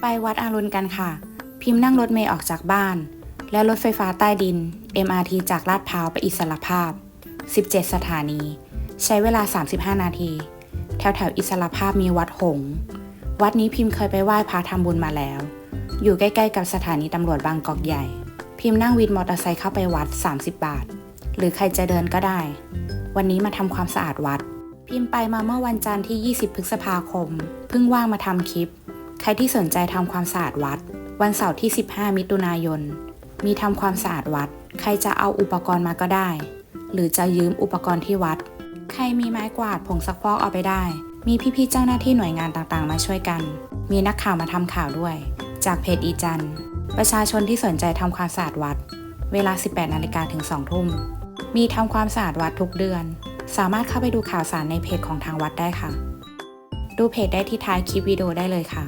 ไปวัดอารุณกันค่ะ พิมพ์นั่งรถเมย์ออกจากบ้าน และรถไฟฟ้าใต้ดิน MRT จากลาดพร้าวไปอิสรภาพ 17 สถานี ใช้เวลา 35 นาที แถวแถวอิสรภาพมีวัดหง วัดนี้พิมพ์เคยไปไหว้พระทำบุญมาแล้ว อยู่ใกล้ๆกับสถานีตำรวจบางกอกใหญ่ พิมพ์นั่งวินมอเตอร์ไซค์เข้าไปวัด 30 บาท หรือใครจะเดินก็ได้ วันนี้มาทำความสะอาดวัด พิมพ์ไปมาเมื่อวันจันทร์ที่ 20 พฤษภาคม เพิ่งว่างมาทำคลิป ใครที่สนใจทำความสะอาดวัด วันเสาร์ที่ 15 มิถุนายน มีทำความสะอาดวัด ใครจะเอาอุปกรณ์มาก็ได้ หรือจะยืมอุปกรณ์ที่วัด ใครมีไม้กวาดผงซักฟอกเอาไปได้ มีพี่ๆเจ้าหน้าที่หน่วยงานต่างๆ มาช่วยกัน มีนักข่าวมาทำข่าวด้วย จากเพจอีจันประชาชนที่สนใจทำความสะอาดวัด เวลา 18นาฬิกาถึง 2 ทุ่ม มีทำความสะอาดวัดทุกเดือน สามารถเข้าไปดูข่าวสารในเพจของทางวัดได้ค่ะ ดูเพจได้ที่ท้ายคลิปวิดีโอได้เลยค่ะ